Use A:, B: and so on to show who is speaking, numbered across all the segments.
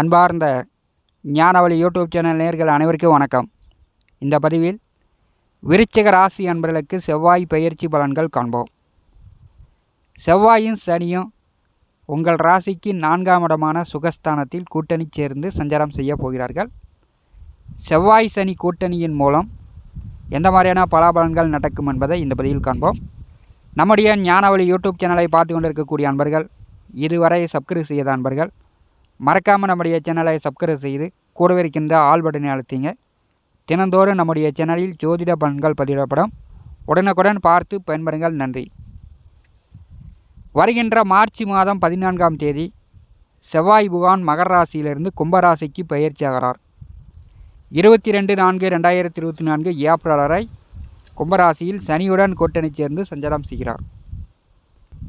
A: அன்பார்ந்த ஞானவழி YouTube channel நேர்கள் அனைவருக்கும் வணக்கம். இந்த பதிவில் விருச்சிக ராசி அன்பர்களுக்கு செவ்வாய் பயிற்சி பலன்கள் காண்போம். செவ்வாயும் சனியும் உங்கள் ராசிக்கு நான்காம் இடமான சுகஸ்தானத்தில் கூட்டணி சேர்ந்து சஞ்சாரம் செய்ய போகிறார்கள். செவ்வாய் சனி கூட்டணியின் மூலம் எந்த மாதிரியான பலாபலன்கள் நடக்கும் என்பதை இந்த பதிவில் காண்போம். நம்முடைய ஞானவழி யூடியூப் சேனலை பார்த்து கொண்டிருக்கக்கூடிய அன்பர்கள் இதுவரை சப்ஸ்கிரைப் செய்யாத அன்பர்கள் மறக்காமல் நம்முடைய சேனலை சப்ஸ்கிரைப் செய்து கூடவே இருக்கின்ற ஆல் பட்டனை அழுத்திங்க. தினந்தோறும் நம்முடைய சேனலில் ஜோதிட பலன்கள் பதிவிடப்படும். உடனுக்குடன் பார்த்து பயன்பெறுங்கள். நன்றி. வருகின்ற மார்ச் மாதம் பதினான்காம் தேதி செவ்வாய் புகான் மகர ராசியிலிருந்து கும்பராசிக்கு பயிற்சியாகிறார் இருபத்தி ரெண்டு நான்கு ரெண்டாயிரத்தி இருபத்தி நான்கு ஏப்ரல் வரை கும்பராசியில் சனியுடன் கூட்டணி சேர்ந்து சஞ்சாரம் செய்கிறார்.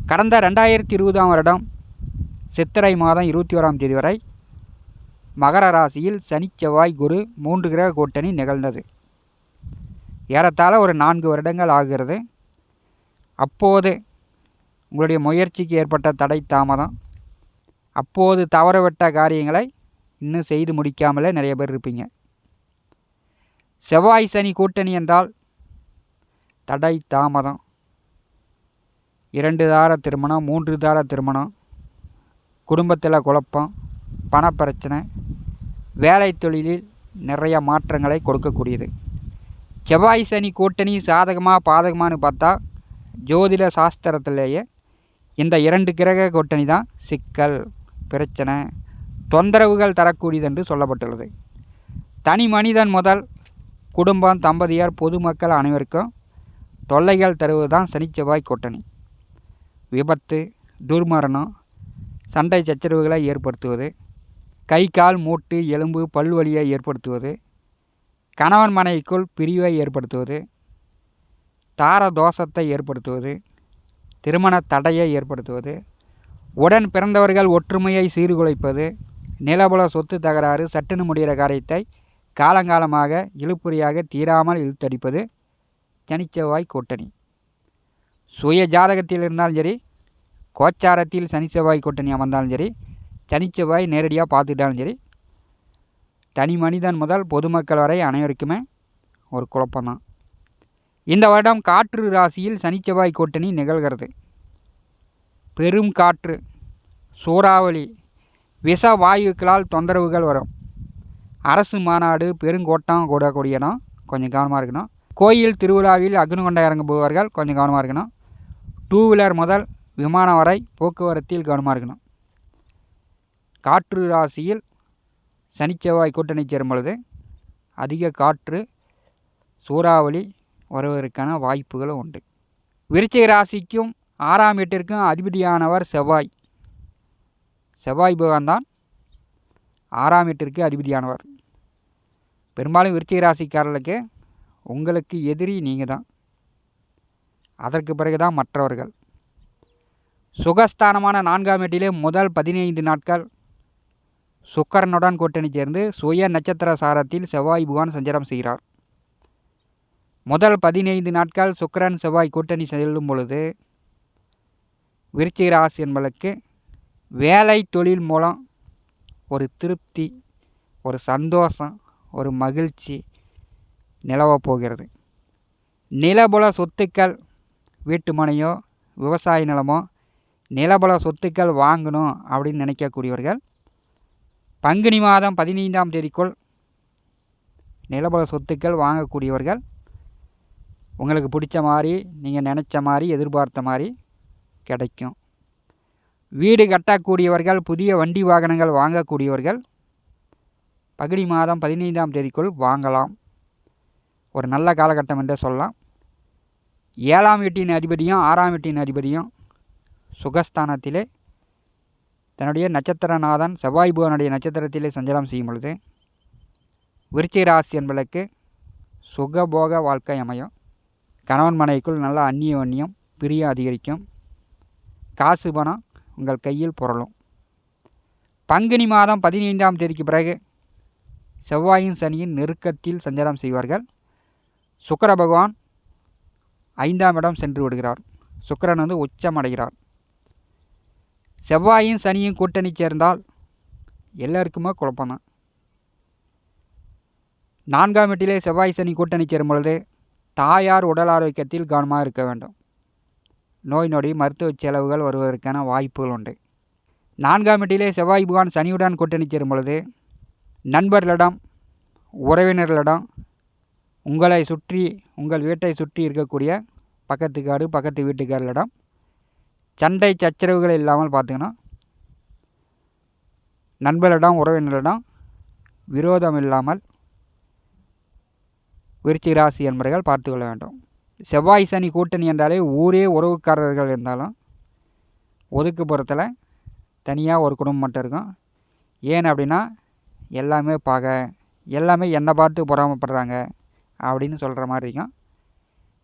A: கடந்த ரெண்டாயிரத்தி இருபதாம் வருடம் சித்திரை மாதம் இருபத்தி ஓராம் தேதி வரை மகர ராசியில் சனி செவ்வாய் குரு மூன்று கிரக கூட்டணி நிகழ்ந்தது. ஏறத்தாழ ஒரு நான்கு வருடங்கள் ஆகிறது. அப்போது உங்களுடைய முயற்சிக்கு ஏற்பட்ட தடை தாமதம். அப்போது தவறவிட்ட காரியங்களை இன்னும் செய்து முடிக்காமலே நிறைய பேர் இருப்பீங்க. செவ்வாய் சனி கூட்டணி என்றால் தடை தாமதம். இரண்டு தார திருமணம் மூன்று தார திருமணம் குடும்பத்தில் குழப்பம் பணப்பிரச்சனை வேலை தொழிலில் நிறைய மாற்றங்களை கொடுக்கக்கூடியது. செவ்வாய் சனி கூட்டணி சாதகமாக பாதகமானு பார்த்தா ஜோதிட சாஸ்திரத்திலேயே இந்த இரண்டு கிரக கூட்டணி தான் சிக்கல் பிரச்சனை தொந்தரவுகள் தரக்கூடியது என்று சொல்லப்பட்டுள்ளது. தனி மனிதன் முதல் குடும்பம் தம்பதியார் பொதுமக்கள் அனைவருக்கும் தொல்லைகள் தருவது தான் சனி செவ்வாய் கூட்டணி. விபத்து துர்மரணம் சண்டை சச்சரவுகளை ஏற்படுத்துவது கை கால் மூட்டு எலும்பு பல்வலியை ஏற்படுத்துவது கணவன் மனைவிக்குள் பிரிவை ஏற்படுத்துவது தார தோஷத்தை ஏற்படுத்துவது திருமண தடையை ஏற்படுத்துவது உடன் பிறந்தவர்கள் ஒற்றுமையை சீர்குலைப்பது நிலபுல சொத்து தகராறு சட்டுன்னு முடிகிற காரியத்தை காலங்காலமாக இழுப்புறியாக தீராமல் இழுத்தடிப்பது சனிச்செவ்வாய் கூட்டணி. சுய ஜாதகத்தில் இருந்தாலும் சரி கோச்சாரத்தில் சனி செவ்வாய் கூட்டணி அமர்ந்தாலும் சரி சனி செவ்வாய் நேரடியாக பார்த்துக்கிட்டாலும் சரி தனி மனிதன் முதல் பொதுமக்கள் வரை அனைவருக்குமே ஒரு குழப்பம்தான். இந்த வருடம் காற்று ராசியில் சனி செவ்வாய் கூட்டணி நிகழ்கிறது. பெரும் காற்று சூறாவளி விஷ வாயுக்களால் தொந்தரவுகள் வரும். அரசு மாநாடு பெருங்கோட்டம் கூடக்கூடிய இடம் கொஞ்சம் கவனமாக இருக்கணும். கோயில் திருவிழாவில் அக்னிகொண்டம் இறங்குபவர்கள் கொஞ்சம் கவனமாக இருக்கணும். டூ வீலர் முதல் விமானம் வரை போக்குவரத்தில் கவனமாக இருக்கணும். காற்று ராசியில் சனிச்செவ்வாய் கூட்டணி சேரும் பொழுது அதிக காற்று சூறாவளி வருவதற்கான வாய்ப்புகளும் உண்டு. விருச்சிக ராசிக்கும் ஆறாம் வீட்டிற்கும் அதிபதியானவர் செவ்வாய். செவ்வாய் பகவான் தான் ஆறாம் வீட்டிற்கு அதிபதியானவர். பெரும்பாலும் விருச்சிக ராசிக்காரர்களுக்கு உங்களுக்கு எதிரி நீங்கள் தான் அதற்கு பிறகு தான் மற்றவர்கள். சுகஸ்தானமான நான்காம் எட்டிலே முதல் பதினைந்து நாட்கள் சுக்கரனுடன் கூட்டணி சேர்ந்து சுய நட்சத்திர சாரத்தில் செவ்வாய் புகான் சஞ்சாரம் செய்கிறார். முதல் பதினைந்து நாட்கள் சுக்கரன் செவ்வாய் கூட்டணி செல்லும் பொழுது விருச்சிக ராசி என்பதற்கு வேலை தொழில் மூலம் ஒரு திருப்தி ஒரு சந்தோஷம் ஒரு மகிழ்ச்சி நிலவப் போகிறது. நிலபுல சொத்துக்கள் வீட்டு மனையோ விவசாய நிலமோ நிலபல சொத்துக்கள் வாங்கணும் அப்படின்னு நினைக்கக்கூடியவர்கள் பங்குனி மாதம் பதினைந்தாம் தேதிக்குள் நிலபல சொத்துக்கள் வாங்கக்கூடியவர்கள் உங்களுக்கு பிடிச்ச மாதிரி நீங்கள் நினச்ச மாதிரி எதிர்பார்த்த மாதிரி கிடைக்கும். வீடு கட்டக்கூடியவர்கள் புதிய வண்டி வாகனங்கள் வாங்கக்கூடியவர்கள் பகுதி மாதம் பதினைந்தாம் தேதிக்குள் வாங்கலாம். ஒரு நல்ல காலகட்டம் என்றே சொல்லலாம். ஏழாம் வீட்டின் அதிபதியும் ஆறாம் வீட்டின் அதிபதியும் சுகஸ்தானத்திலே தன்னுடைய நட்சத்திரநாதன் செவ்வாய் புவனுடைய நட்சத்திரத்திலே சஞ்சாரம் செய்யும் பொழுது விருச்சிக ராசி என்பதற்கு சுகபோக வாழ்க்கை அமையும். கணவன் மனைவிக்குள் நல்ல அந்நிய வன்னியம் பிரியம் அதிகரிக்கும். காசு பணம் உங்கள் கையில் புரளும். பங்குனி மாதம் பதினைந்தாம் தேதிக்கு பிறகு செவ்வாயின் சனியின் நெருக்கத்தில் சஞ்சாரம் செய்வார்கள். சுக்கர பகவான் ஐந்தாம் இடம் சென்று விடுகிறார். சுக்கரன் வந்து உச்சம் அடைகிறார். செவ்வாயும் சனியும் கூட்டணி சேர்ந்தால் எல்லாருக்குமே குழப்பம்தான். நான்காம் வீட்டிலே செவ்வாய் சனி கூட்டணி சேரும் பொழுது தாயார் உடல் ஆரோக்கியத்தில் கவனமாக இருக்க வேண்டும். நோய் நொடி மருத்துவ செலவுகள் வருவதற்கான வாய்ப்புகள் உண்டு. நான்காம் வீட்டிலே செவ்வாய் புகான் சனியுடன் கூட்டணி சேரும் பொழுது நண்பர்களிடம் உறவினர்களிடம் உங்களை சுற்றி உங்கள் வீட்டை சுற்றி இருக்கக்கூடிய பக்கத்து காடு பக்கத்து வீட்டுக்காரர்களிடம் சண்டை சச்சரவுகள் இல்லாமல் பார்த்துக்கணும் நண்பர்களிடம் உறவினர்களிடம் விரோதம் இல்லாமல் விருச்சிக ராசி என்பவர்கள் பார்த்து கொள்ள வேண்டும். செவ்வாய் சனி கூட்டணி என்றாலே ஊரே உறவுக்காரர்கள் இருந்தாலும் ஒதுக்குப்புறத்தில் தனியாக ஒரு குடும்பம் மட்டும் இருக்கும். ஏன் அப்படின்னா எல்லாமே பகை எல்லாமே என்னை பார்த்து பொறாமப்படுறாங்க அப்படின்னு சொல்கிற மாதிரி இருக்கும்.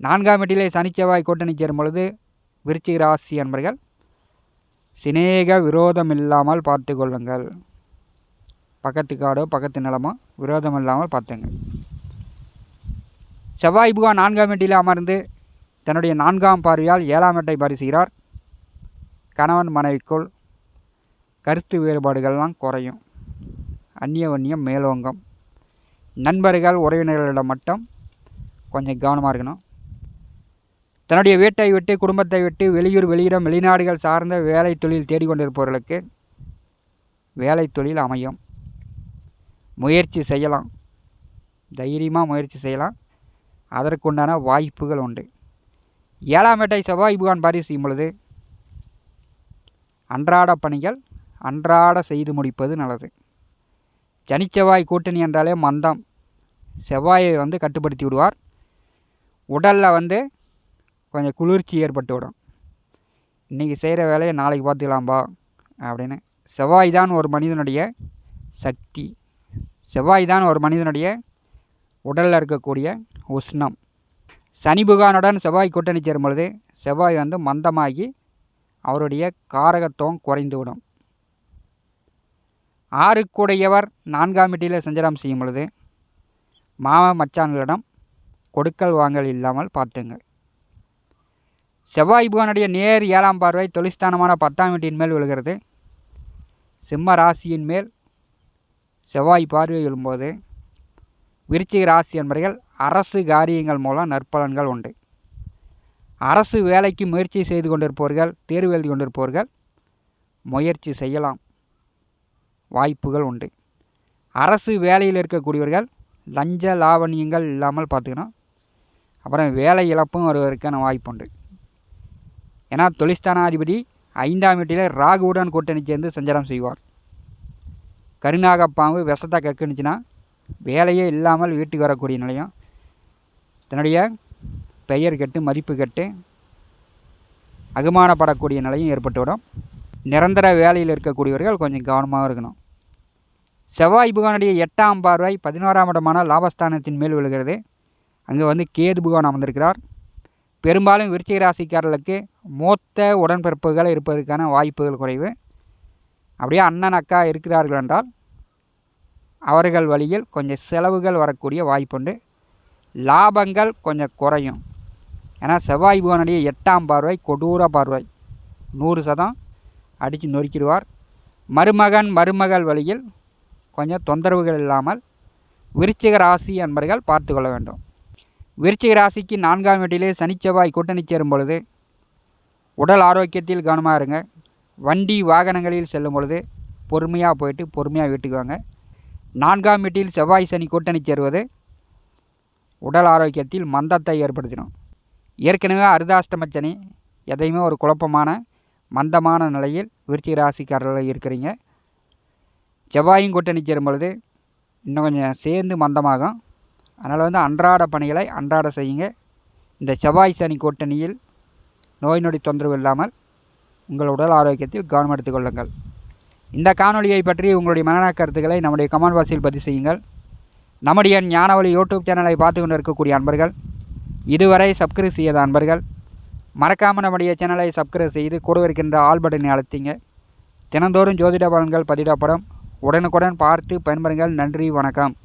A: நான்காம் வீட்டிலே சனி செவ்வாய் கூட்டணி சேரும் பொழுது விருச்சிக ராசி அன்பர்கள் சிநேக விரோதம் இல்லாமல் பார்த்து கொள்ளுங்கள். பக்கத்து காடோ பக்கத்து நிலமோ விரோதம் இல்லாமல் பார்த்துங்க செவ்வாய் புகா நான்காம் வீட்டில் அமர்ந்து தன்னுடைய நான்காம் பார்வையால் ஏழாம் வீட்டை பரிசுகிறார். கணவன் மனைவிக்குள் கருத்து வேறுபாடுகள்லாம் குறையும். அந்நிய வன்னியம் மேலோங்கம். நண்பர்கள் உறவினர்களிடம் மட்டும் கொஞ்சம் கவனமாக இருக்கணும். தன்னுடைய வீட்டை விட்டு குடும்பத்தை விட்டு வெளியூர் வெளியிடம் வெளிநாடுகள் சார்ந்த வேலை தொழில் தேடிக்கொண்டிருப்பவர்களுக்கு வேலை தொழில் அமையும். முயற்சி செய்யலாம். தைரியமாக முயற்சி செய்யலாம். அதற்குண்டான வாய்ப்புகள் உண்டு. ஏழாம் வேட்டை செவ்வாய் புகான் பாரி செய்யும் பொழுது அன்றாட பணிகள் அன்றாட செய்து முடிப்பது நல்லது. சனிச்செவ்வாய் கூட்டணி என்றாலே மந்தம். செவ்வாயை வந்து கட்டுப்படுத்தி விடுவார். உடலில் வந்து கொஞ்சம் குளிர்ச்சி ஏற்பட்டு விடும். இன்றைக்கி செய்கிற வேலையை நாளைக்கு பார்த்துக்கலாம்பா அப்படின்னு. செவ்வாய் தான் ஒரு மனிதனுடைய சக்தி. செவ்வாய் தான் ஒரு மனிதனுடைய உடலில் இருக்கக்கூடிய உஷ்ணம். சனி புகானுடன் செவ்வாய் கூட்டணி சேரும் பொழுது செவ்வாய் வந்து மந்தமாகி அவருடைய காரகத்துவம் குறைந்துவிடும் ஆறுக்குடையவர் நான்காம் வீட்டில் சஞ்சலம் செய்யும் பொழுது மாம மச்சான்களிடம் கொடுக்கல் வாங்கல் இல்லாமல் பார்த்துங்க. செவ்வாய் புகனுடைய நேர் ஏழாம் பார்வை தொழிற்ஸ்தானமான பத்தாம் வீட்டின் மேல் விழுகிறது. சிம்ம ராசியின் மேல் செவ்வாய் பார்வை விழும்போது விருச்சிக ராசி என்பர்கள் அரசு காரியங்கள் மூலம் நற்பலன்கள் உண்டு. அரசு வேலைக்கு முயற்சி செய்து கொண்டிருப்பவர்கள் தேர்வு எழுதி கொண்டிருப்பவர்கள் முயற்சி செய்யலாம். வாய்ப்புகள் உண்டு. அரசு வேலையில் இருக்கக்கூடியவர்கள் லஞ்ச லாவணியங்கள் இல்லாமல் பார்த்துக்கணும். அப்புறம் வேலை இழப்பும் வருவதற்கான வாய்ப்பு உண்டு ஏன்னா தொழிஸ்தானாதிபதி ஐந்தாம் வீட்டில் ராகுவுடன் கூட்டணி சேர்ந்து சஞ்சாரம் செய்வார். கருநாகப்பாம்பு விஷத்தை கக்குனுச்சுன்னா வேலையே இல்லாமல் வீட்டுக்கு வரக்கூடிய நிலையம். தன்னுடைய பெயர் கெட்டு மதிப்பு கெட்டு அகுமானப்படக்கூடிய நிலையும் ஏற்பட்டுவிடும். நிரந்தர வேலையில் இருக்கக்கூடியவர்கள் கொஞ்சம் கவனமாக இருக்கணும். செவ்வாய் புகானுடைய எட்டாம் பார்வை பதினோராம் இடமான லாபஸ்தானத்தின் மேல் விழுகிறது. அங்கே வந்து கேது புகான் அமர்ந்திருக்கிறார். பெரும்பாலும் விருச்சிக ராசிக்காரர்களுக்கு மூத்த உடன்பிறப்புகள் இருப்பதற்கான வாய்ப்புகள் குறைவு. அப்படியே அண்ணன் அக்கா இருக்கிறார்கள் என்றால் அவர்கள் வழியில் கொஞ்சம் செலவுகள் வரக்கூடிய வாய்ப்புண்டு. லாபங்கள் கொஞ்சம் குறையும். ஏன்னா செவ்வாய் புவனுடைய எட்டாம் பார்வை கொடூர பார்வை. நூறு சதம் அடித்து நொறுக்கிடுவார். மருமகன் மருமகள் வழியில் கொஞ்சம் தொந்தரவுகள் இல்லாமல் விருச்சிக ராசி என்பர்கள் பார்த்து கொள்ள வேண்டும். விருச்சிக ராசிக்கு நான்காம் வீட்டிலே சனிச்செவ்வாய் கூட்டணி சேரும் பொழுது உடல் ஆரோக்கியத்தில் கவனமாக இருங்க. வண்டி வாகனங்களில் செல்லும் பொழுது பொறுமையாக போயிட்டு பொறுமையாக வீட்டுக்கு வாங்க. நான்காம் வீட்டில் செவ்வாய் சனி கூட்டணி சேருவது உடல் ஆரோக்கியத்தில் மந்தத்தை ஏற்படுத்திடும். ஏற்கனவே அருதாஷ்டம சனி எதையுமே ஒரு குழப்பமான மந்தமான நிலையில் விருச்சிக ராசிக்காரர்கள் இருக்கிறீங்க. செவ்வாயும் கூட்டணி சேரும் பொழுது இன்னும் கொஞ்சம் சேர்ந்து மந்தமாகும். அதனால் வந்து அன்றாட பணிகளை அன்றாட செய்யுங்க. இந்த செவ்வாய் சனி கூட்டணியில் நோய் நொடி தொந்தரவு இல்லாமல் உங்கள் உடல் ஆரோக்கியத்தில் கவனம் எடுத்துக்கொள்ளுங்கள் இந்த காணொலியை பற்றி உங்களுடைய மனநல கருத்துக்களை நம்முடைய கமெண்ட் பாக்ஸில் பதிவு செய்யுங்கள். நம்முடைய ஞானவழி யூடியூப் சேனலை பார்த்து கொண்டு இருக்கக்கூடிய அன்பர்கள் இதுவரை சப்ஸ்கிரைப் செய்யாத அன்பர்கள் மறக்காமல் நம்முடைய சேனலை சப்ஸ்கிரைப் செய்து கூட இருக்கின்ற ஆல் பட்டனை அழுத்திங்க. தினந்தோறும் ஜோதிட பலன்கள் பதிவிடப்படும். உடனுக்குடன் பார்த்து பயன்பெறுங்கள். நன்றி வணக்கம்.